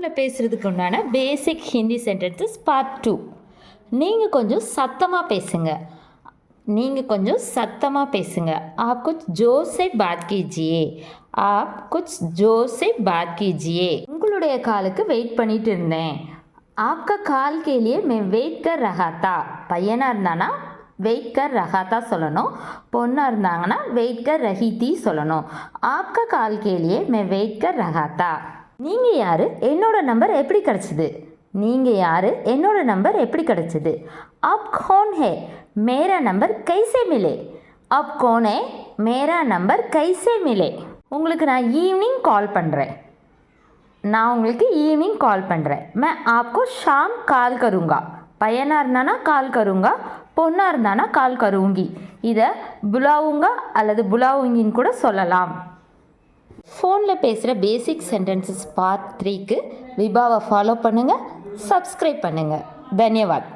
ஃபோனில் பேசுகிறதுக்கு உண்டான basic Hindi sentences part two நீங்கள் கொஞ்சம் சத்தமாக பேசுங்க நீங்கள் கொஞ்சம் சத்தமாக பேசுங்க आप कुछ जोर से बात कीजिए आप कुछ जोर से बात कीजिए உங்களுடைய காலுக்கு வெயிட் பண்ணிட்டு இருந்தேன் आपका கால் के लिए मैं वेट कर रहा था பையனாக இருந்தானா வெயிட் கர் ரஹாத்தா சொல்லணும் பொண்ணாக இருந்தாங்கன்னா வெயிட் கர் ரஹீத்தி சொல்லணும் ஆப்கா கால் கேலியே மே வெயிட் கர் ரஹாத்தா நீங்கள் யார்? என்னோடய நம்பர் எப்படி கிடச்சிது? நீங்கள் யார்? என்னோடய நம்பர் எப்படி கிடச்சிது? அப் கோன் ஹே மேரா நம்பர் கைசே மிலே. அப் கோனே மேரா நம்பர் கைசே மிலே. உங்களுக்கு நான் ஈவினிங் கால் பண்ணுறேன் நான் உங்களுக்கு ஈவினிங் கால் பண்ணுறேன் மே ஆப்கோ ஷாம் கால் கருங்கா. பையனாக இருந்தானா கால் கருங்கா? பொண்ணாக இருந்தானா கால் கருங்கி. இதை புலாவுங்க அல்லது புலாவுங்கின்னு கூட சொல்லலாம். ஃபோனில் பேசுகிற பேசிக் சென்டென்சஸ் பார்ட் த்ரீக்கு விபாவை ஃபாலோ பண்ணுங்கள் சப்ஸ்கிரைப் பண்ணுங்கள் தன்யவாத்.